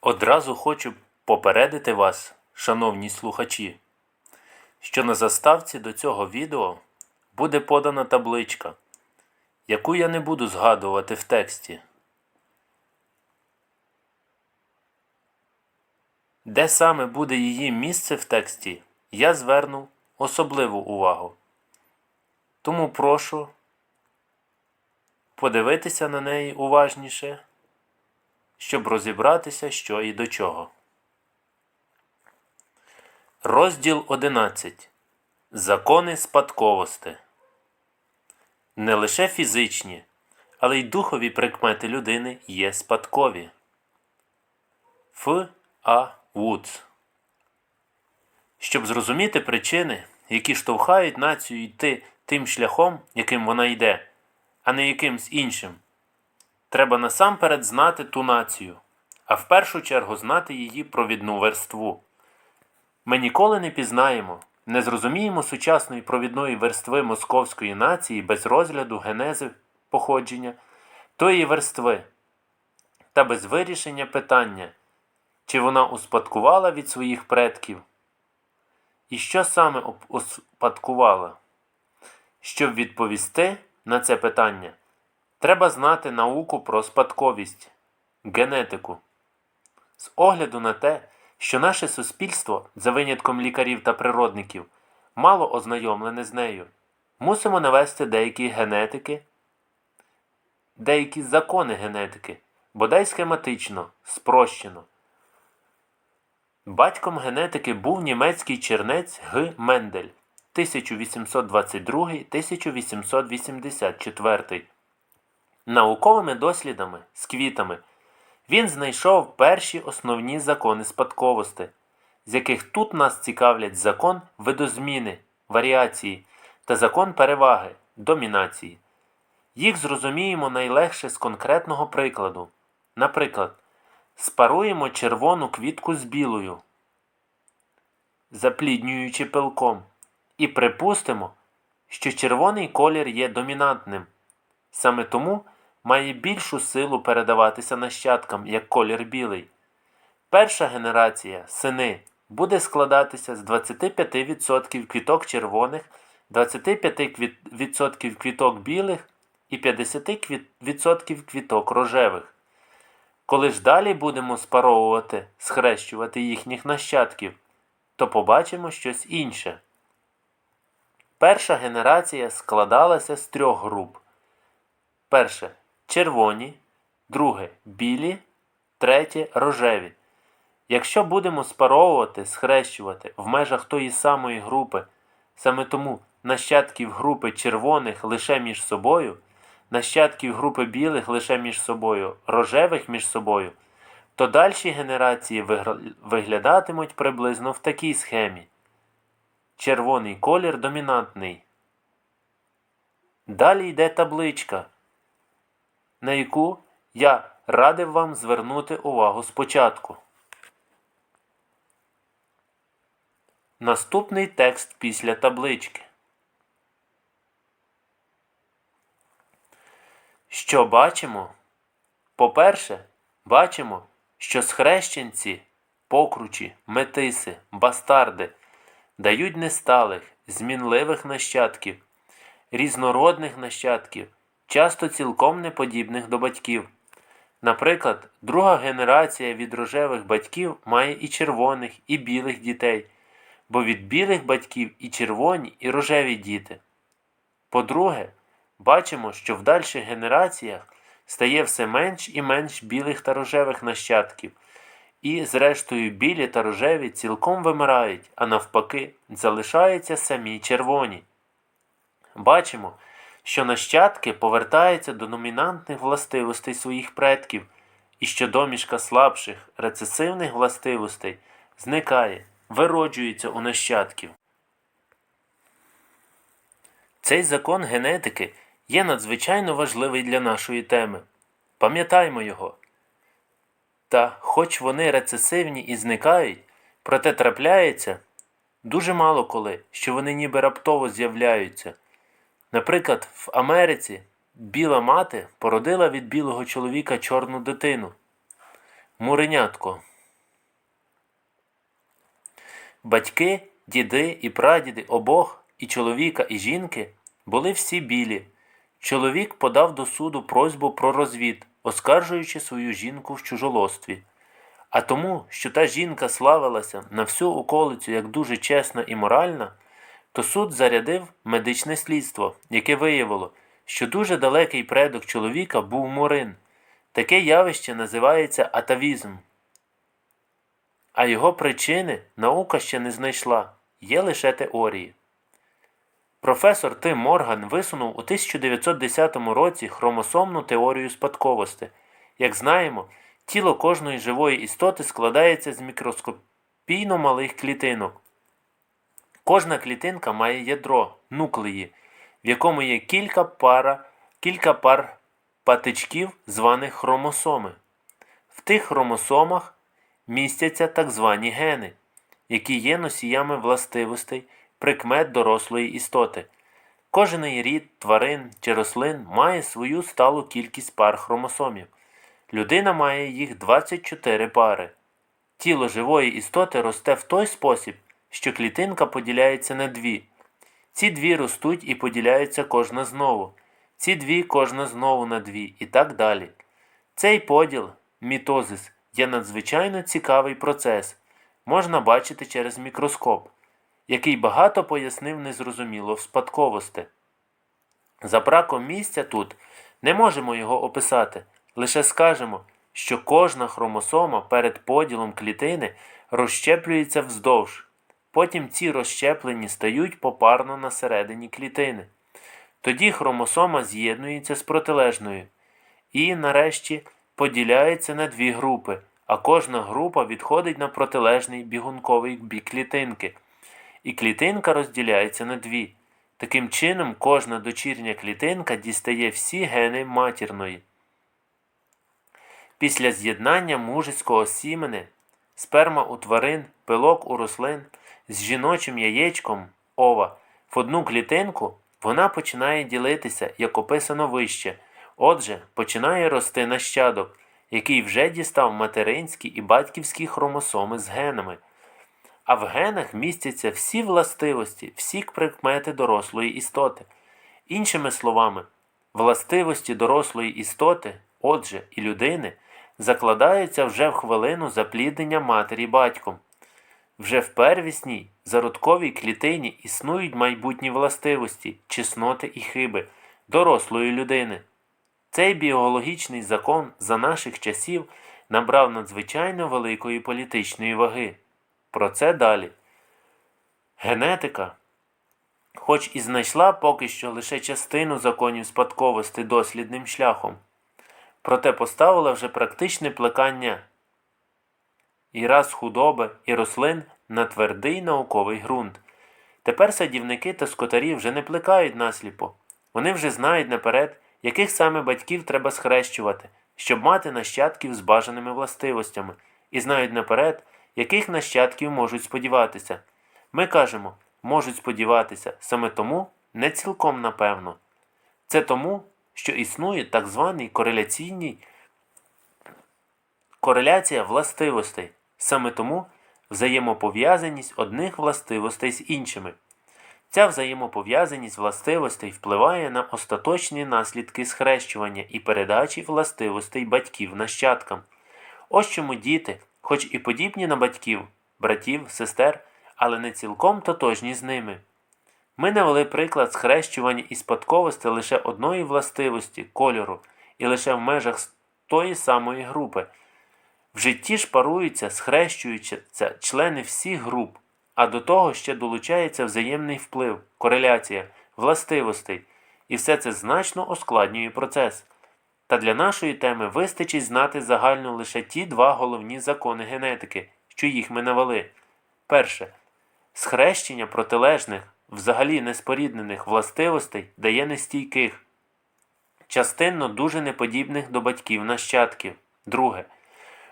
Одразу хочу попередити вас, шановні слухачі, що на заставці до цього відео буде подана табличка, яку я не буду згадувати в тексті. Де саме буде її місце в тексті, я зверну особливу увагу. Тому прошу подивитися на неї уважніше, щоб розібратися, що і до чого. Розділ 11. Закони спадковости. Не лише фізичні, але й духові прикмети людини є спадкові. Ф. А. Вудс. Щоб зрозуміти причини, які штовхають націю йти тим шляхом, яким вона йде, а не якимсь іншим, треба насамперед знати ту націю, а в першу чергу знати її провідну верству. Ми ніколи не пізнаємо, не зрозуміємо сучасної провідної верстви московської нації без розгляду генези походження тої верстви та без вирішення питання, чи вона успадкувала від своїх предків, і що саме успадкувала. Щоб відповісти на це питання, треба знати науку про спадковість, генетику. З огляду на те, що наше суспільство, за винятком лікарів та природників, мало ознайомлене з нею, мусимо навести деякі генетики, деякі закони генетики, бодай схематично, спрощено. Батьком генетики був німецький чернець Г. Мендель 1822-1884. Науковими дослідами з квітами він знайшов перші основні закони спадковості, з яких тут нас цікавлять закон видозміни, варіації та закон переваги, домінації. Їх зрозуміємо найлегше з конкретного прикладу. Наприклад, спаруємо червону квітку з білою, запліднюючи пилком, і припустимо, що червоний колір є домінантним. Саме тому має більшу силу передаватися нащадкам, як колір білий. Перша генерація, сини, буде складатися з 25% квіток червоних, 25% квіток білих і 50% квіток рожевих. Коли ж далі будемо спаровувати, схрещувати їхніх нащадків, то побачимо щось інше. Перша генерація складалася з трьох груп. Перше червоні, друге білі, третє рожеві. Якщо будемо спаровувати, схрещувати в межах тої самої групи, саме тому нащадків групи червоних лише між собою, нащадків групи білих лише між собою, рожевих між собою, то дальші генерації виглядатимуть приблизно в такій схемі. Червоний колір домінантний. Далі йде табличка, на яку я радив вам звернути увагу спочатку. Наступний текст після таблички. Що бачимо? По-перше, бачимо, що схрещенці, покручі, метиси, бастарди дають несталих, змінливих нащадків, різнородних нащадків, часто цілком неподібних до батьків. Наприклад, друга генерація від рожевих батьків має і червоних, і білих дітей, бо від білих батьків і червоні, і рожеві діти. По-друге, бачимо, що в дальших генераціях стає все менш і менш білих та рожевих нащадків, і, зрештою, білі та рожеві цілком вимирають, а навпаки, залишаються самі червоні. Бачимо, що нащадки повертаються до номінантних властивостей своїх предків, і що домішка слабших рецесивних властивостей зникає, вироджується у нащадків. Цей закон генетики є надзвичайно важливий для нашої теми. Пам'ятаймо його. Та, хоч вони рецесивні і зникають, проте трапляється дуже мало коли, що вони ніби раптово з'являються. Наприклад, в Америці біла мати породила від білого чоловіка чорну дитину. Муренятко. Батьки, діди і прадіди обох, і чоловіка, і жінки були всі білі. Чоловік подав до суду просьбу про розвід, оскаржуючи свою жінку в чужолостві. А тому, що та жінка славилася на всю околицю як дуже чесна і моральна, то суд зарядив медичне слідство, яке виявило, що дуже далекий предок чоловіка був Мурин. Таке явище називається атавізм. А його причини наука ще не знайшла, є лише теорії. Професор Тим Морган висунув у 1910 році хромосомну теорію спадковості. Як знаємо, тіло кожної живої істоти складається з мікроскопійно малих клітинок. Кожна клітинка має ядро, нуклеї, в якому є кілька, пара, кілька пар патичків, званих хромосоми. В тих хромосомах містяться так звані гени, які є носіями властивостей, прикмет дорослої істоти. Кожен рід тварин чи рослин має свою сталу кількість пар хромосомів. Людина має їх 24 пари. Тіло живої істоти росте в той спосіб, що клітинка поділяється на дві. Ці дві ростуть і поділяються кожна знову. Ці дві кожна знову на дві і так далі. Цей поділ, мітозис, є надзвичайно цікавий процес, можна бачити через мікроскоп, який багато пояснив незрозуміло в спадковості. За браком місця тут не можемо його описати, лише скажемо, що кожна хромосома перед поділом клітини розщеплюється вздовж. Потім ці розщеплені стають попарно на середині клітини. Тоді хромосома з'єднується з протилежною і, нарешті, поділяється на дві групи, а кожна група відходить на протилежний бігунковий бік клітинки. І клітинка розділяється на дві. Таким чином, кожна дочірня клітинка дістає всі гени матірної. Після з'єднання мужицького сімени, сперма у тварин, пилок у рослин з жіночим яєчком ова в одну клітинку, вона починає ділитися, як описано вище. Отже, починає рости нащадок, який вже дістав материнські і батьківські хромосоми з генами. А в генах містяться всі властивості, всі прикмети дорослої істоти. Іншими словами, властивості дорослої істоти, отже, і людини, закладаються вже в хвилину запліднення матері батьком. Вже в первісній зародковій клітині існують майбутні властивості, чесноти і хиби дорослої людини. Цей біологічний закон за наших часів набрав надзвичайно великої політичної ваги. Про це далі. Генетика, хоч і знайшла поки що лише частину законів спадковості дослідним шляхом, проте поставила вже практичне плекання і раз худоби і рослин на твердий науковий ґрунт. Тепер садівники та скотарі вже не плекають насліпо. Вони вже знають наперед, яких саме батьків треба схрещувати, щоб мати нащадків з бажаними властивостями, і знають наперед, яких нащадків можуть сподіватися. Ми кажемо, можуть сподіватися саме тому не цілком напевно. Це тому, що існує так званий кореляційний кореляція властивостей, саме тому взаємопов'язаність одних властивостей з іншими. Ця взаємопов'язаність властивостей впливає на остаточні наслідки схрещування і передачі властивостей батьків нащадкам. Ось чому діти, хоч і подібні на батьків, братів, сестер, але не цілком тотожні з ними. Ми навели приклад схрещування і спадковості лише одної властивості кольору і лише в межах тої самої групи. В житті ж паруються, схрещуються члени всіх груп, а до того ще долучається взаємний вплив, кореляція, властивостей, і все це значно ускладнює процес. Та для нашої теми вистачить знати загально лише ті два головні закони генетики, що їх ми навели. Перше. Схрещення протилежних, взагалі неспоріднених властивостей дає нестійких, частинно дуже неподібних до батьків нащадків. Друге.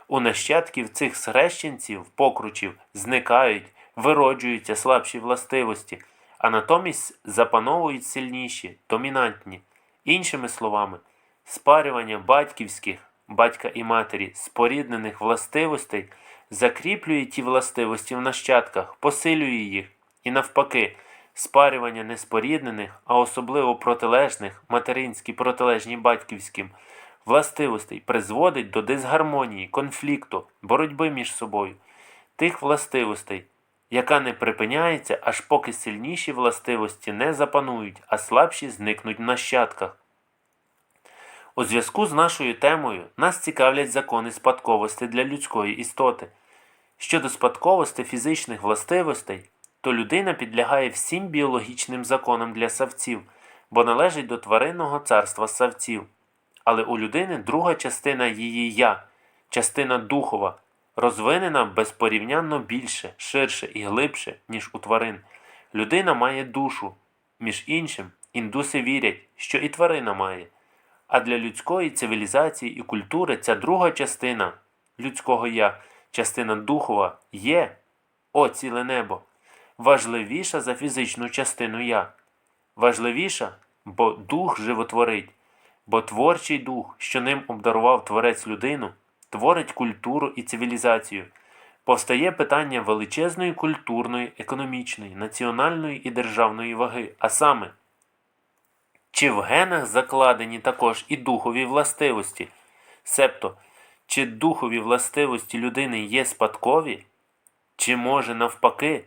У нащадків цих схрещенців, покручів, зникають, вироджуються слабші властивості, а натомість запановують сильніші, домінантні. Іншими словами, спарювання батьківських, батька і матері споріднених властивостей закріплює ті властивості в нащадках, посилює їх і навпаки, спарювання неспоріднених, а особливо протилежних, материнські протилежні батьківським, властивостей призводить до дисгармонії, конфлікту, боротьби між собою, тих властивостей, яка не припиняється, аж поки сильніші властивості не запанують, а слабші зникнуть в нащадках. У зв'язку з нашою темою нас цікавлять закони спадковості для людської істоти. Щодо спадковості фізичних властивостей, то людина підлягає всім біологічним законам для савців, бо належить до тваринного царства савців. Але у людини друга частина її я, частина духова, розвинена безпорівнянно більше, ширше і глибше, ніж у тварин. Людина має душу. Між іншим, індуси вірять, що і тварина має. А для людської цивілізації і культури ця друга частина людського я, частина духова, є, о ціле небо, важливіша за фізичну частину я. Важливіша, бо дух животворить, бо творчий дух, що ним обдарував творець людину, творить культуру і цивілізацію. Повстає питання величезної культурної, економічної, національної і державної ваги, а саме – чи в генах закладені також і духові властивості? Себто, чи духові властивості людини є спадкові? Чи може навпаки,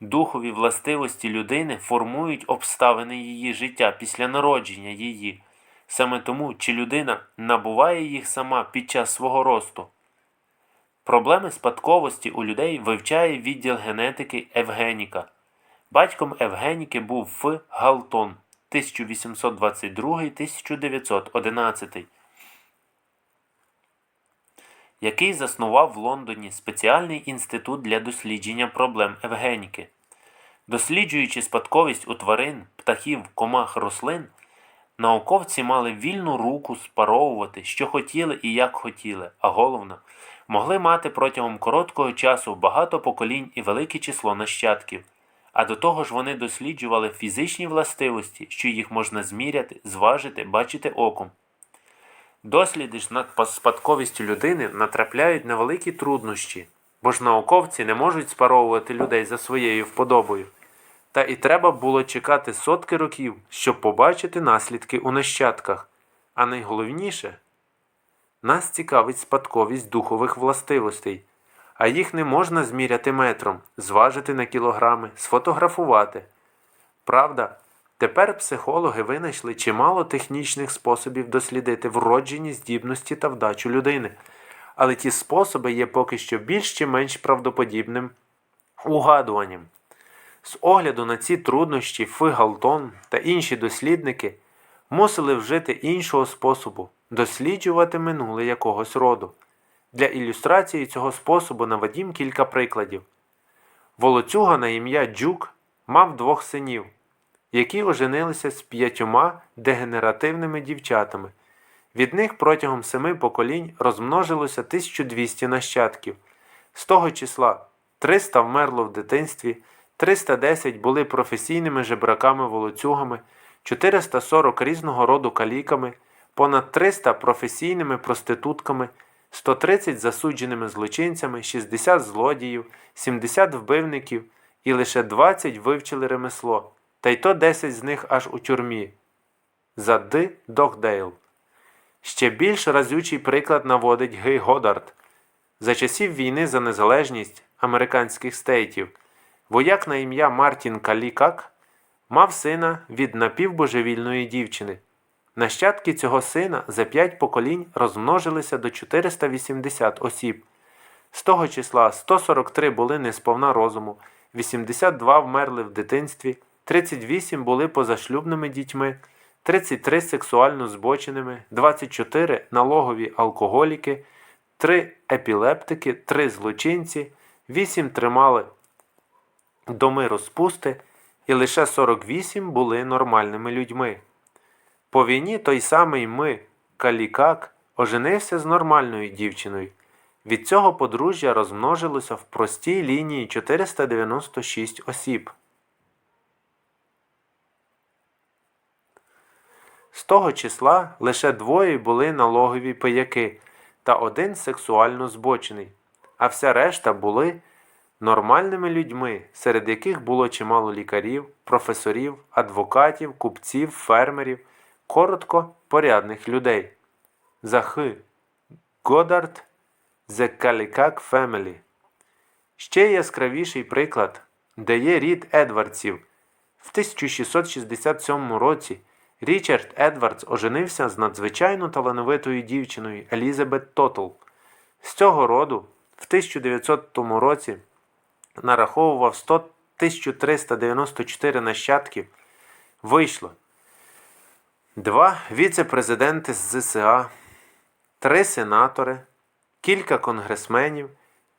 духові властивості людини формують обставини її життя після народження її? Саме тому, чи людина набуває їх сама під час свого росту? Проблеми спадковості у людей вивчає відділ генетики Евгеніка. Батьком Евгеніки був Ф. Галтон. 1822-1911, який заснував в Лондоні спеціальний інститут для дослідження проблем евгеніки. Досліджуючи спадковість у тварин, птахів, комах, рослин, науковці мали вільну руку спаровувати, що хотіли і як хотіли, а головно, могли мати протягом короткого часу багато поколінь і велике число нащадків. А до того ж вони досліджували фізичні властивості, що їх можна зміряти, зважити, бачити оком. Досліди ж над спадковістю людини натрапляють на великі труднощі, бо ж науковці не можуть спаровувати людей за своєю вподобою. Та і треба було чекати сотки років, щоб побачити наслідки у нащадках. А найголовніше нас цікавить спадковість духових властивостей а їх не можна зміряти метром, зважити на кілограми, сфотографувати. Правда, тепер психологи винайшли чимало технічних способів дослідити вроджені здібності та вдачу людини, але ті способи є поки що більш чи менш правдоподібним угадуванням. З огляду на ці труднощі Фи Галтон та інші дослідники мусили вжити іншого способу досліджувати минуле якогось роду. Для ілюстрації цього способу наведім кілька прикладів. Волоцюга на ім'я Джук мав двох синів, які оженилися з п'ятьома дегенеративними дівчатами. Від них протягом семи поколінь розмножилося 1200 нащадків. З того числа 300 вмерло в дитинстві, 310 були професійними жебраками волоцюгами, 440 різного роду каліками, понад 300 професійними проститутками. 130 засудженими злочинцями, 60 злодіїв, 70 вбивників і лише 20 вивчили ремесло, та й то 10 з них аж у тюрмі. За Д. Догдейл. Ще більш разючий приклад наводить Гей Годард. За часів війни за незалежність американських стейтів вояк на ім'я Мартін Калікак мав сина від напівбожевільної дівчини. Нащадки цього сина за п'ять поколінь розмножилися до 480 осіб. З того числа 143 були несповна розуму, 82 вмерли в дитинстві, 38 були позашлюбними дітьми, 33 сексуально збоченими, 24 налогові алкоголіки, 3 епілептики, 3 злочинці, 8 тримали доми розпусти і лише 48 були нормальними людьми. По війні той самий ми, Калікак, оженився з нормальною дівчиною. Від цього подружжя розмножилося в простій лінії 496 осіб. З того числа лише двоє були налогові пияки, та один сексуально збочений, а вся решта були нормальними людьми, серед яких було чимало лікарів, професорів, адвокатів, купців, фермерів, коротко порядних людей. Захи Годард The Kallikak Family. Ще яскравіший приклад, де є рід Едвардсів. В 1667 році Річард Едвардс оженився з надзвичайно талановитою дівчиною Елізабет Тотл. З цього роду в 1900 році нараховував 100 1394 нащадків. Вийшло два віце-президенти з ЗСА, три сенатори, кілька конгресменів,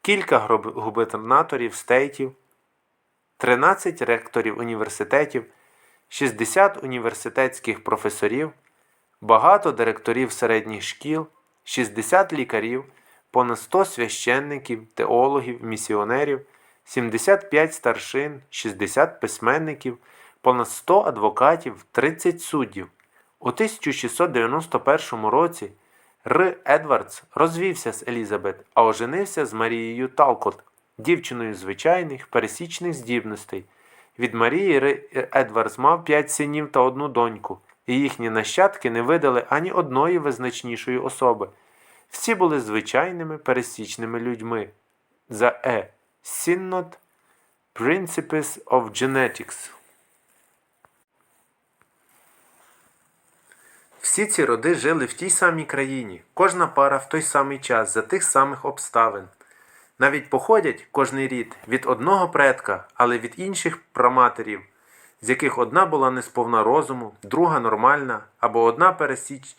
кілька губернаторів стейтів, 13 ректорів університетів, 60 університетських професорів, багато директорів середніх шкіл, 60 лікарів, понад 100 священників, теологів, місіонерів, 75 старшин, 60 письменників, понад 100 адвокатів, 30 суддів. У 1691 році Р. Едвардс розвівся з Елізабет, а оженився з Марією Талкот, дівчиною звичайних пересічних здібностей. Від Марії Р. Едвардс мав п'ять синів та одну доньку, і їхні нащадки не видали ані одної визначнішої особи. Всі були звичайними пересічними людьми. За Е. Synod Principles of Genetics. Всі ці роди жили в тій самій країні, кожна пара в той самий час, за тих самих обставин. Навіть походять кожний рід від одного предка, але від інших праматерів, з яких одна була несповна розуму, друга нормальна, або одна пересіч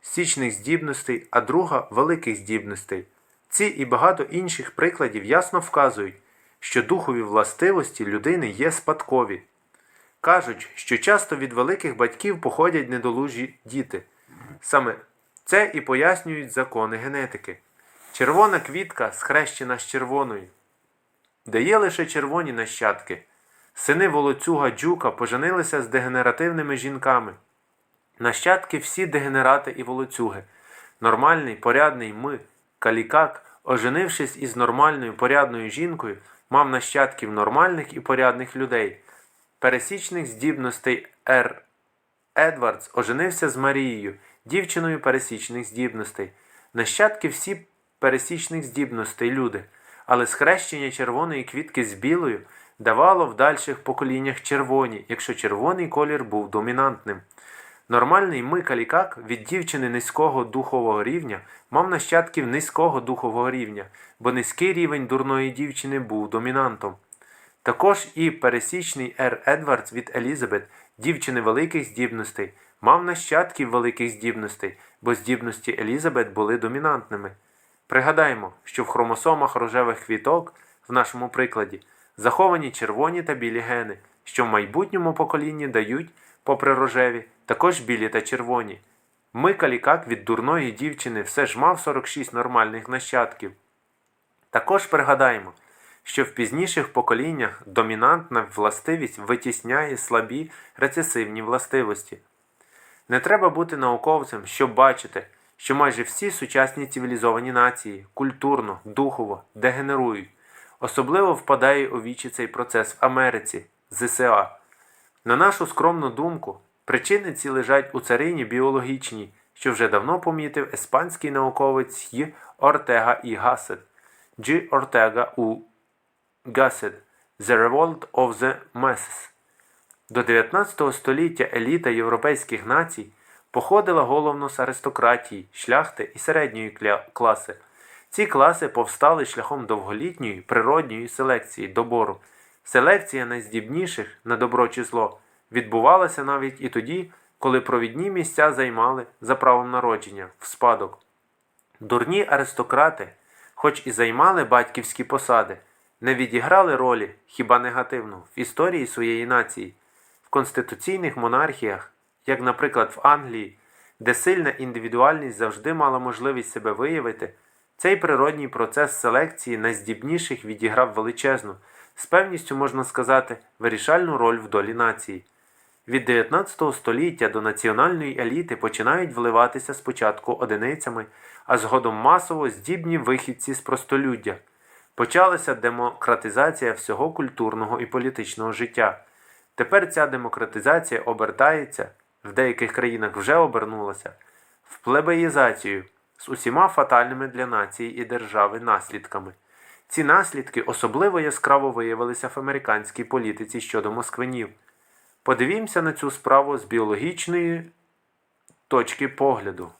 січних здібностей, а друга великих здібностей. Ці і багато інших прикладів ясно вказують, що духові властивості людини є спадкові. Кажуть, що часто від великих батьків походять недолужі діти. Саме це і пояснюють закони генетики. Червона квітка схрещена з червоною. Дає лише червоні нащадки. Сини волоцюга Джука поженилися з дегенеративними жінками. Нащадки всі дегенерати і волоцюги. Нормальний, порядний ми, калікак, оженившись із нормальною порядною жінкою, мав нащадків нормальних і порядних людей. Пересічних здібностей Р. Едвардс оженився з Марією, дівчиною пересічних здібностей. Нащадки всі пересічних здібностей люди, але схрещення червоної квітки з білою давало в дальших поколіннях червоні, якщо червоний колір був домінантним. Нормальний Микалікак від дівчини низького духового рівня мав нащадків низького духового рівня, бо низький рівень дурної дівчини був домінантом. Також і пересічний Р. Едвардс від Елізабет, дівчини великих здібностей, мав нащадків великих здібностей, бо здібності Елізабет були домінантними. Пригадаємо, що в хромосомах рожевих квіток, в нашому прикладі, заховані червоні та білі гени, що в майбутньому поколінні дають, попри рожеві, також білі та червоні. Ми калікак від дурної дівчини все ж мав 46 нормальних нащадків. Також пригадаємо, що в пізніших поколіннях домінантна властивість витісняє слабі рецесивні властивості. Не треба бути науковцем, щоб бачити, що майже всі сучасні цивілізовані нації культурно, духово дегенерують. Особливо впадає у вічі цей процес в Америці, ЗСА. На нашу скромну думку, причини ці лежать у царині біологічній, що вже давно помітив іспанський науковець Й. Ортега і Гассет. G. Ортега у Gasset The Revolt of the Masses. До 19 століття еліта європейських націй походила головно з аристократії, шляхти і середньої класи. Ці класи повстали шляхом довголітньої природньої селекції добору. Селекція найздібніших на добро чи зло відбувалася навіть і тоді, коли провідні місця займали за правом народження в спадок. Дурні аристократи, хоч і займали батьківські посади, не відіграли ролі, хіба негативну, в історії своєї нації. В конституційних монархіях, як, наприклад, в Англії, де сильна індивідуальність завжди мала можливість себе виявити, цей природній процес селекції найздібніших відіграв величезну, з певністю можна сказати, вирішальну роль в долі нації. Від 19 століття до національної еліти починають вливатися спочатку одиницями, а згодом масово здібні вихідці з простолюддя. Почалася демократизація всього культурного і політичного життя. Тепер ця демократизація обертається, в деяких країнах вже обернулася, в плебеїзацію з усіма фатальними для нації і держави наслідками. Ці наслідки особливо яскраво виявилися в американській політиці щодо москвинів. Подивімося на цю справу з біологічної точки погляду.